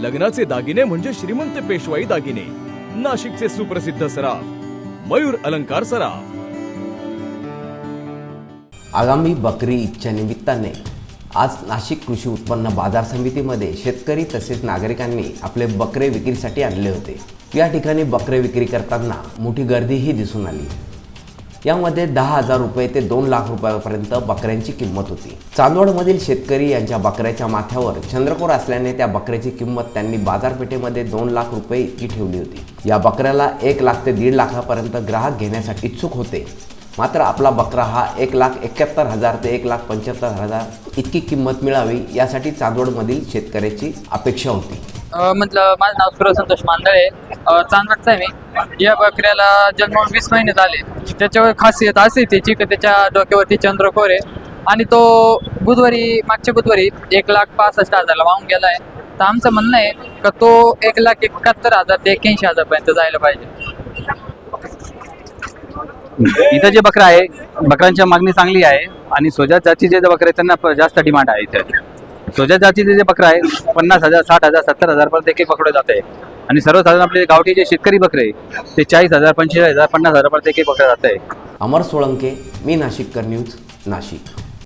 लग्नाचे दागिने म्हणजे श्रीमंत पेशवाई दागिने. नाशिकचे सुप्रसिद्ध सराफ मयूर अलंकार सराफ. आगामी बकरी ईदच्या निमित्ताने आज नाशिक कृषी उत्पन्न बाजार समितीमध्ये शेतकरी तसेच नागरिकांनी आपले बकरे विक्रीसाठी आणले होते. या ठिकाणी बकरे विक्री करताना मोठी गर्दीही दिसून आली. यामध्ये दहा हजार रुपये ते दोन लाख रुपयापर्यंत बकऱ्यांची किंमत होती. चांदवडमधील शेतकरी यांच्या बकऱ्याच्या माथ्यावर चंद्रकोर असल्याने त्या बकऱ्याची किंमत त्यांनी बाजारपेठेमध्ये दोन लाख रुपये इतकी ठेवली होती. या बकऱ्याला एक लाख ते दीड लाखापर्यंत ग्राहक घेण्यासाठी इच्छुक होते. मात्र आपला बकरा हा एक लाख एक्क्याहत्तर हजार ते एक लाख पंच्याहत्तर हजार इतकी किंमत मिळावी यासाठी चांदवडमधील शेतकऱ्याची अपेक्षा होती. म्हटलं माझं नाव सुरज संतोष मांदळे चांदवडचा आहे मी. या बकऱ्याला जन्मावून वीस महिने झाले. त्याच्यावर खासियत असे त्याची की त्याच्या डोक्यावरती चंद्रकोर आहे. आणि तो बुधवारी मागच्या बुधवारी एक लाख पासष्ट हजारला वाहून गेला आहे तर आमचं म्हणणं आहे का तो एक लाख एकाहत्तर हजार ते एक्क्याऐंशी हजारपर्यंत जायला पाहिजे. इथं जे बकरा आहे बकरांच्या मागणी चांगली आहे आणि सोजा जातीचे जे बकरे त्यांना प- जास्त डिमांड आहे इथे. सोजात जातीचे जे बकरा आहे पन्नास हजार साठ हजार सत्तर हजारपर्यंत एक एक बकडे जात आहे आणि सर्वसाधारण आपले गावठी जे शेतकरी बकरे ते चाळीस हजार पंचेचाळीस हजार पन्नास हजारपर्यंत एक एक बकडे जात आहे अमर सोळंके मी नाशिककर न्यूज नाशिक.